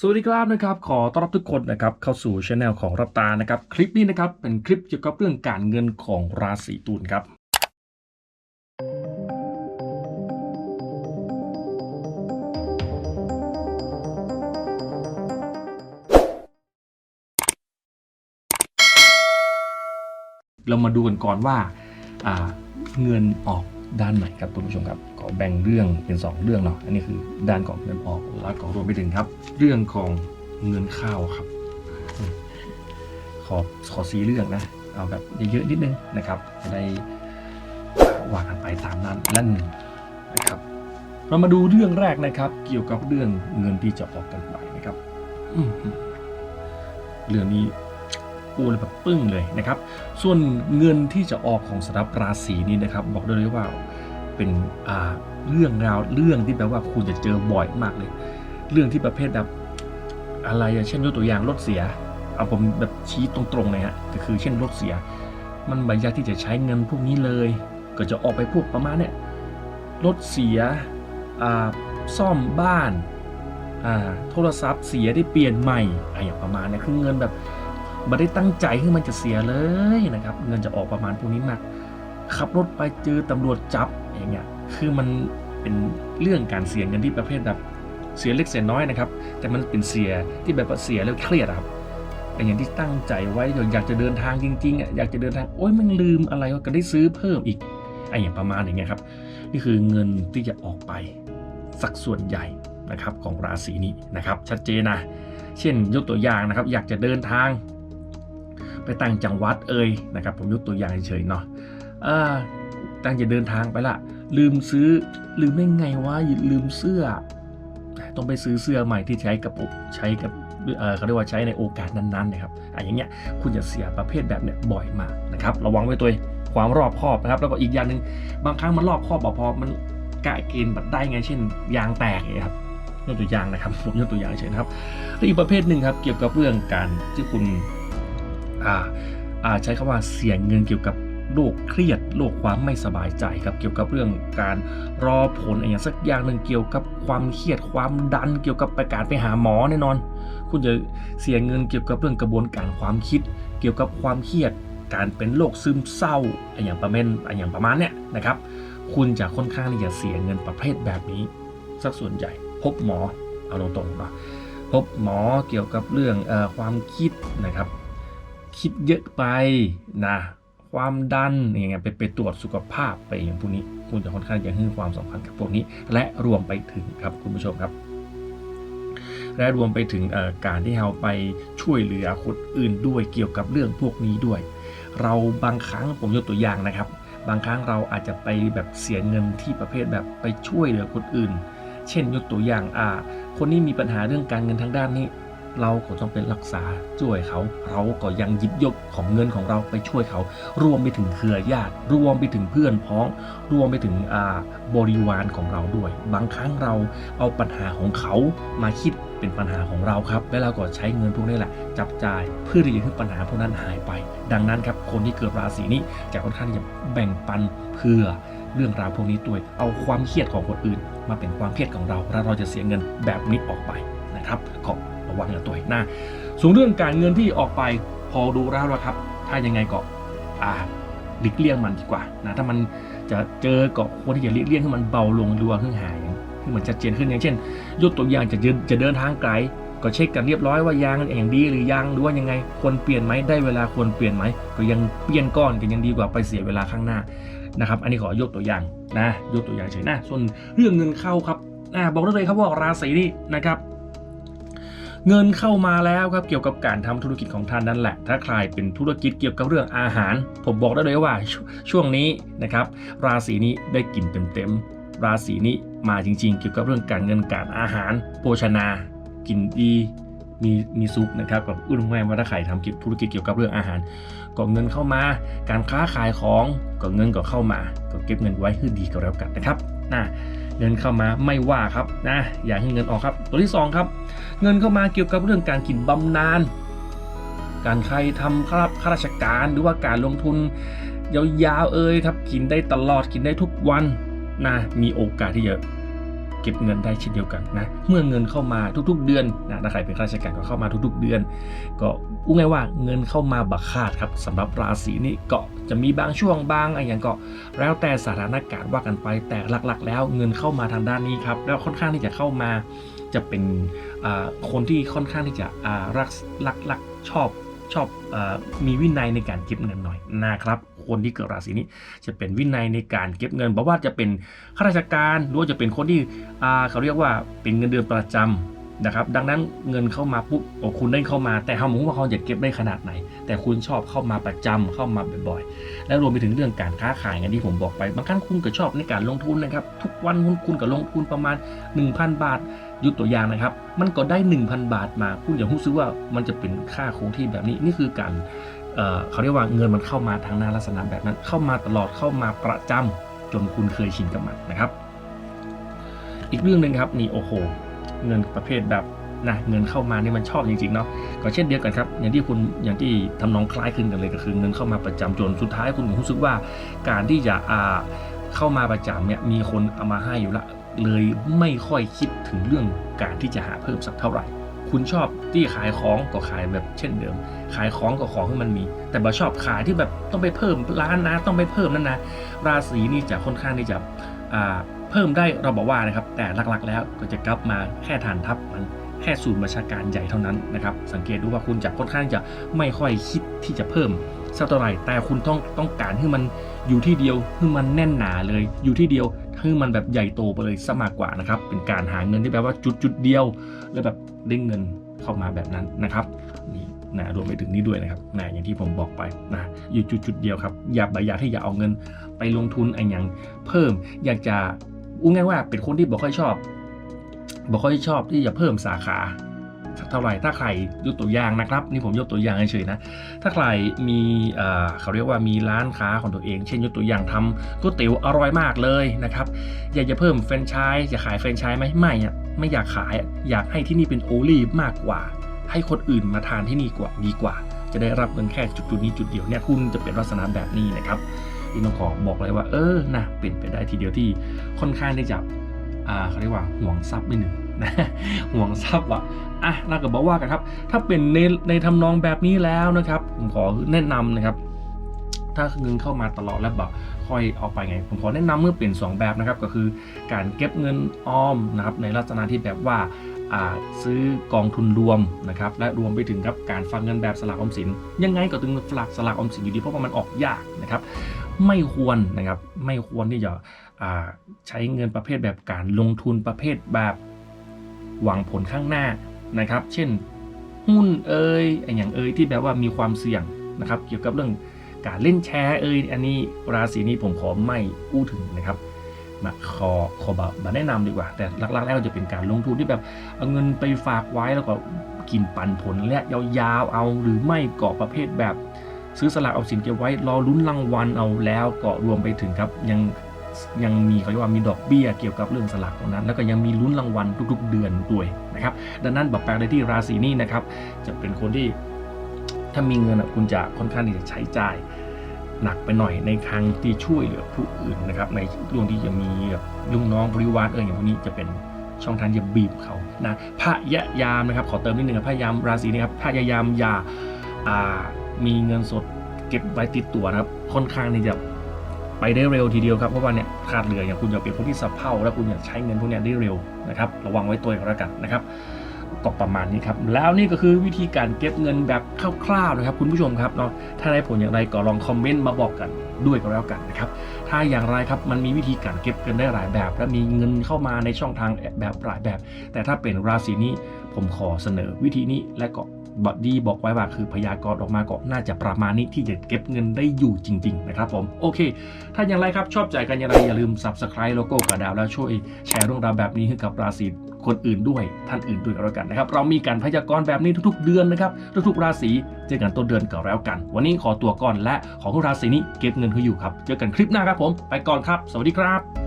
สวัสดีครับนะครับขอต้อนรับทุกคนนะครับเข้าสู่ช anel ของรับตานะครับ คลิปนี้นะครับเป็นคลิปเกี่ยวกับเรื่องการเงินของราศีตุลครับ เรามาดูกันก่อนว่าเงินออก ด้านไหนครับคุณผู้ชมครับขอแบ่งเรื่องเป็น 2 เรื่องเนาะอันนี้คือด้านของเงินออกแล้วก็รวมไปถึงครับ เรื่องของเงินเข้าครับอืมขอขอสีเรื่องนะ เอาแบบเยอะๆนิดนึงนะครับจะได้ว่ากันไปตามนั้นนั่นนะครับ เรามาดูเรื่องแรกนะครับ เกี่ยวกับเรื่องเงินที่จะออกกันไปนะครับอืมเรื่องนี้ โอ้เลยแบบปึ้งเลยนะครับ ส่วนเงินที่จะออกของสำหรับราศีนี้นะครับ บอกได้เลยว่าเป็นเรื่องราวเรื่องที่แบบว่าคุณจะเจอบ่อยมากเลย เรื่องที่ประเภทแบบอะไรเช่นยกตัวอย่างรถเสียเอาผมแบบชี้ตรงๆเลยฮะก็คือเช่นรถเสีย มันไม่ยากที่จะใช้เงินพวกนี้เลย ก็จะออกไปพวกประมาณเนี้ยรถเสียซ่อมบ้านโทรศัพท์เสียได้เปลี่ยนใหม่อะไรประมาณเนี้ยคือเงินแบบ ไม่ได้ตั้งใจให้มันจะเสียเลยนะครับ เงินจะออกประมาณพวกนี้มาก ขับรถไปเจอตำรวจจับอย่างเงี้ยคือมันเป็นเรื่องการเสียเงินที่ประเภทแบบเสียเล็กเสียน้อยนะครับ แต่มันเป็นเสียที่แบบเสียแล้วเครียดครับแต่อย่างที่ตั้งใจไว้อยากจะเดินทางจริงๆอะอยากจะเดินทางโอ๊ยมันลืมอะไรก็ได้ซื้อเพิ่มอีกไอ้อย่างประมาณอย่างเงี้ยครับ นี่คือเงินที่จะออกไปสักส่วนใหญ่นะครับของราศีนี้นะครับ ชัดเจนนะเช่นยกตัวอย่างนะครับ อยากจะเดินทาง ไปต่างจังหวัดเอ่ยนะครับผมยกตัวอย่างเฉยๆเนาะอ่าตั้งจะเดินทางไปละลืมซื้อลืมได้ไงวะลืมเสื้อ ต้องไปซื้อเสื้อใหม่ที่ใช้กับใช้กับเขาเรียกว่าใช้ในโอกาสนั้นๆนะครับอะอย่างเงี้ยคุณจะเสียประเภทแบบเนี้ยบ่อยมากนะครับระวังไว้ตัวความรอบคอบนะครับ แล้วก็อีกอย่างหนึ่งบางครั้งมันรอบคอบพอมันกะเกณฑ์บัดได้ไงเช่น ยางแตกอย่างเงี้ยครับยกตัวอย่างนะครับผมยกตัวอย่างเฉยๆนะครับ แล้วอีกประเภทหนึ่งครับเกี่ยวกับเรื่องการที่คุณ อ่าใช้คำว่าเสี่ยงเงินเกี่ยวกับโรคเครียดโรคความไม่สบายใจครับเกี่ยวกับเรื่องการรอผลอะไรอย่างสักอย่างหนึ่งเกี่ยวกับความเครียดความดัน เกี่ยวกับไปการไปหาหมอแน่นอน คุณจะเสียเงินเกี่ยวกับเรื่องกระบวนการความคิด เกี่ยวกับความเครียด การเป็นโรคซึมเศร้าอะไรอย่างประเมาณอะไรอย่างประมาณเนี้ยนะครับ คุณจะค่อนข้างที่จะเสียเงินประเภทแบบนี้สักส่วนใหญ่ พบหมอเอาตรงๆเนาะพบหมอเกี่ยวกับเรื่องอความคิดนะครับ คิดเยอะไปนะความดันอย่างเงี้ยไปไปตรวจสุขภาพไปอย่างพวกนี้คุณจะค่อนข้างจะให้ความสำคัญกับพวกนี้ และรวมไปถึงครับคุณผู้ชมครับ และรวมไปถึงการที่เราไปช่วยเหลือคนอื่นด้วยเกี่ยวกับเรื่องพวกนี้ด้วย เราบางครั้งผมยกตัวอย่างนะครับ บางครั้งเราอาจจะไปแบบเสียเงินที่ประเภทแบบไปช่วยเหลือคนอื่น เช่นยกตัวอย่างอ่าคนนี้มีปัญหาเรื่องการเงินทางด้านนี้ เราก็ต้องเป็นรักษาช่วยเขา เราก็ยังหยิบยกของเงินของเราไปช่วยเขา รวมไปถึงเครือญาติ รวมไปถึงเพื่อนพ้อง รวมไปถึงบริวารของเราด้วย บางครั้งเราเอาปัญหาของเขามาคิดเป็นปัญหาของเราครับ แล้วเราก็ใช้เงินพวกนี้แหละ จับจ่ายเพื่อที่จะให้ปัญหาพวกนั้นหายไป ดังนั้นครับคนที่เกิดราศีนี้จะค่อนข้างจะแบ่งปันเพื่อเรื่องราวพวกนี้ด้วย เอาความเครียดของคนอื่น มาเป็นความเครียดของเรา แล้วเราจะเสียเงินแบบนี้ออกไป นะครับขอระวังกับตัวเองนะส่วนเรื่องการเงินที่ออกไปพอดูแล้วล้วครับ ถ้ายังไงก็อ่าหลีกเลี่ยงมันดีกว่านะถ้ามันจะเจอก็ควรที่จะหลีกเลี่ยงให้มันเบาลงหรือว่าให้หายให้มันชัดเจนขึ้นอย่างเช่นยกตัวอย่างจะเดินจะเดินทางไกลก็เช็คกันเรียบร้อยว่ายางอย่างดีหรือยังหรือว่ายังไงควรเปลี่ยนไหมได้เวลาควรเปลี่ยนไหมก็ยังเปลี่ยนก้อนก็ยังดีกว่าไปเสียเวลาข้างหน้านะครับ อันนี้ขอยกตัวอย่างนะยกตัวอย่างเฉยนะส่วนเรื่องเงินเข้าครับอ่าบอกได้เลยครับว่าราศีนี้นะครับ เงินเข้ามาแล้วครับเกี่ยวกับการทำธุรกิจของท่านนั่นแหละ ถ้าใครเป็นธุรกิจเกี่ยวกับเรื่องอาหาร ผมบอกได้เลยว่าชช่วงนี้นะครับราศีนี้ได้กินเต็มๆราศีนี้มาจริง ๆ เกี่ยวกับเรื่องการเงินการอาหาร โภชนา กินดีมีมีซุปนะครับกับอุ้นแม่ว่าถ้าใครทำเกี่ยวธุรกิจเกี่ยวกับเรื่องอาหาร ก็เงินเข้ามา การค้าขายของก็เงินก็เข้ามา ก็เก็บเงินไว้ให้ดีก็แล้วกันนะครับนะ เงินเข้ามาไม่ว่าครับนะอย่าให้เงินออกครับ ตัวที่สองครับ เงินเข้ามาเกี่ยวกับเรื่องการกินบำนาญการใครทำข้าข้าราชการหรือว่าการลงทุนยาวๆเอ่ยครับกินได้ตลอดกินได้ทุกวันนะมีโอกาสที่จะ เก็บเงินได้เช่นเดียวกันนะเมื่อเงินเข้ามาทุกๆ เดือนนะถ้าใครเป็นข้าราชการก็เข้ามาทุกๆ เดือน ก็อู้ง่ายว่าเงินเข้ามาบักคาดครับสำหรับราศีนี้ก็จะมีบางช่วงบางอะไรอย่างก็แล้วแต่สถานการณ์ว่ากันไปแต่หลักๆ แล้วเงินเข้ามาทางด้านนี้ครับแล้วค่อนข้างที่จะเข้ามาจะเป็นคนที่ค่อนข้างที่จะรักรักรักชอบชอบอมีวินัยในการเก็บเงินหน่อยนะครับ คนที่เกิดราศีนี้ จะเป็นวินัยในการเก็บเงินเพราะว่าจะเป็นข้าราชการหรือว่าจะเป็นคนที่เขาเรียกว่าเป็นเงินเดือนประจำนะครับดังนั้นเงินเข้ามาปุ๊บโอ้คุณได้เข้ามา แต่เขาบอกว่าเขาจะเก็บได้ขนาดไหน แต่คุณชอบเข้ามาประจำเข้ามาบ่อยๆ และรวมไปถึงเรื่องการค้าขายอย่างที่ผมบอกไป บางครั้งคุณก็ชอบในการลงทุนนะครับ ทุกวันคุณคุณก็ลงทุนประมาณ 1,000 บาทยกตัวอย่างนะครับ มันก็ได้ 1,000 บาทมา คุณอย่ารู้สึกว่ามันจะเป็นค่าคงที่แบบนี้นี่คือการ เเขาเรียกว่าเงินมันเข้ามาทางหน้าลักษณะแบบนั้น เข้ามาตลอดเข้ามาประจำจนคุณเคยชินกับมันนะครับ อีกเรื่องหนึ่งครับนี่โอ้โห เงินประเภทแบบนะเงินเข้ามานี่มันชอบจริงๆเนาะก็เช่นเดียวกันครับ อย่างที่คุณอย่างที่ทำนองคล้ายคลึงกันเลยก็คือ เงินเข้ามาประจำจนสุดท้ายคุณรู้สึกว่า การที่จะอ่าเข้ามาประจำเนี่ยมีคนเอามาให้อยู่ละเลยไม่ค่อยคิดถึงเรื่องการที่จะหาเพิ่มสักเท่าไหร่ คุณชอบที่ขายของก็ขายแบบเช่นเดิม ขายของก็ของให้มันมี แต่บ่ชอบขายที่แบบต้องไปเพิ่มร้านนะต้องไปเพิ่มนั่นนะราศีนี่จะค่อนข้างที่จะเพิ่มได้เราบอกว่านะครับ แต่หลักๆ แล้วก็จะกลับมาแค่ฐานทัพมันแค่ศูนย์บัญชาการใหญ่เท่านั้นนะครับ สังเกตดูว่าคุณจะค่อนข้างจะไม่ค่อยคิดที่จะเพิ่มสักเท่าไหร่แต่คุณต้องต้องการให้มันอยู่ที่เดียวให้มันแน่นหนาเลย อยู่ที่เดียวให้มันแบบใหญ่โตไปเลยซะมากกว่านะครับ เป็นการหาเงินที่แบบว่าจุดจุดเดียว แล้วแบบ ได้เงินเข้ามาแบบนั้นนะครับนี่นะรวมไปถึงนี้ด้วยนะครับนะอย่างที่ผมบอกไปนะอยู่จุดจุดเดียวครับ อย่าบอยากที่อย่าเอาเงินไปลงทุนอะไรอย่างเพิ่ม อยากจะอู้ง่ายว่าเป็นคนที่บอกค่อยชอบบอกค่อยชอบที่จะเพิ่มสาขาเท่าไหร่ถ้าใครยกตัวอย่างนะครับ นี่ผมยกตัวอย่างเฉยๆนะ ถ้าใครมีเอ่อเขาเรียกว่ามีร้านค้าของตัวเอง เช่นยกตัวอย่างทำก๋วยเตี๋ยวอร่อยมากเลยนะครับ อยากจะเพิ่มแฟรนไชส์จะขายแฟรนไชส์ไหมไม่อะ ไม่อยากขายอยากให้ที่นี่เป็นโอลีมากกว่า ให้คนอื่นมาทานที่นี่กว่าดีกว่า จะได้รับเงินแค่จุดจุดนี้จุดเดียวเนี่ยคุณจะเป็นลักษณะแบบนี้นะครับที่น้องขอบอกเลยว่าเออนะเป็นไปได้ทีเดียวที่ค่อนข้างที่จะอ่าเขาเรียกว่าห่วงทรัพย์นิดหนึ่งนะห่วงทรัพย์อะอะเราก็บอกว่ากันครับ ถ้าเป็นในในทำนองแบบนี้แล้วนะครับ ผมขอแนะนำนะครับ ถ้าเงินเข้ามาตลอดแล้วแบบค่อยเอาไปไง ผมขอแนะนำเมื่อเปลี่ยน 2 แบบนะครับ ก็คือการเก็บเงินออมนะครับในลักษณะที่แบบว่าซื้อกองทุนรวมนะครับและรวมไปถึงครับการฝากเงินแบบสลากออมสิน ยังไงก็ถึงฝากสลากออมสินอยู่ดีเพราะว่ามันออกยากนะครับไม่ควรนะครับไม่ควรที่จะใช้เงินประเภทแบบการลงทุนประเภทแบบหวังผลข้างหน้านะครับ เช่นหุ้นเอ่ยไออย่างเอ่ยที่แบบว่ามีความเสี่ยงนะครับเกี่ยวกับเรื่อง การเล่นแชร์เอ่ยอันนี้ราศีนี้ผมขอไม่พูดถึงนะครับมาขอขอบมาแนะนำดีกว่า แต่หลักๆแล้วจะเป็นการลงทุนที่แบบเอาเงินไปฝากไว้แล้วก็กินปันผลและยาวๆเอาหรือไม่เกาะประเภทแบบ ซื้อสลากเอาสินเก็บไว้รอลุ้นรางวัลเอาแล้วก็รวมไปถึงครับยังยังมีเขาเรียกว่ามีดอกเบี้ยเกี่ยวกับเรื่องสลากตรงนั้น แล้วก็ยังมีลุ้นรางวัลทุกๆ เดือนด้วยนะครับ ดังนั้นบอกแปลได้ที่ราศีนี้นะครับ จะเป็นคนที่ ถ้ามีเงินอะคุณจะค่อนข้างที่จะใช้จ่ายหนักไปหน่อยในทางที่ช่วยเหลือผู้อื่นนะครับ ในช่วงที่จะมีแบบลุงน้องบริวารเอออย่างพวกนี้จะเป็นช่องทางที่จะบีบเขานะพยายามนะครับ ขอเติมนิดนึงพยายามราศีนี้ครับพยายามอย่าามีเงินสดเก็บไว้ติดตัวนะครับ ค่อนข้างที่จะไปได้เร็วทีเดียวครับเพราะว่าเนี่ยขาดเหลืออย่างคุณอย่าเป็นคนที่สะเพร่าแล้วคุณอยากใช้เงินพวกนี้ได้เร็วนะครับ ระวังไว้ตัวเองแล้วกันนะครับ ก็ประมาณนี้ครับ แล้วนี่ก็คือวิธีการเก็บเงินแบบคร่าวๆนะครับคุณผู้ชมครับเนาะถ้าได้ผลอย่างไรก็ลองคอมเมนต์มาบอกกันด้วยก็แล้วกันนะครับ ถ้าอย่างไรครับมันมีวิธีการเก็บเงินได้หลายแบบ และมีเงินเข้ามาในช่องทางแบบหลายแบบ แต่ถ้าเป็นราศีนี้ ผมขอเสนอวิธีนี้และก็บอดดี้บอกไว้ว่าคือพยากรณ์ออกมาก็น่าจะประมาณนี้ที่จะเก็บเงินได้อยู่จริง ๆ นะครับผม โอเค ถ้าอย่างไรครับชอบใจกันอย่างไรอย่าลืม subscribe โลโก้กระดาวแล้วช่วยแชร์เรื่องราวแบบนี้ให้กับราศีคนอื่นด้วยท่านอื่นด้วยก็แล้วกันนะครับ เรามีการพยากรณ์แบบนี้ทุกๆ เดือนนะครับ ทุกๆ ราศีเจอกันต้นเดือนก็แล้วกัน วันนี้ขอตัวก่อนและขอทุกราศีนี้เก็บเงินให้อยู่ครับ เจอกันคลิปหน้าครับผม ไปก่อนครับ สวัสดีครับ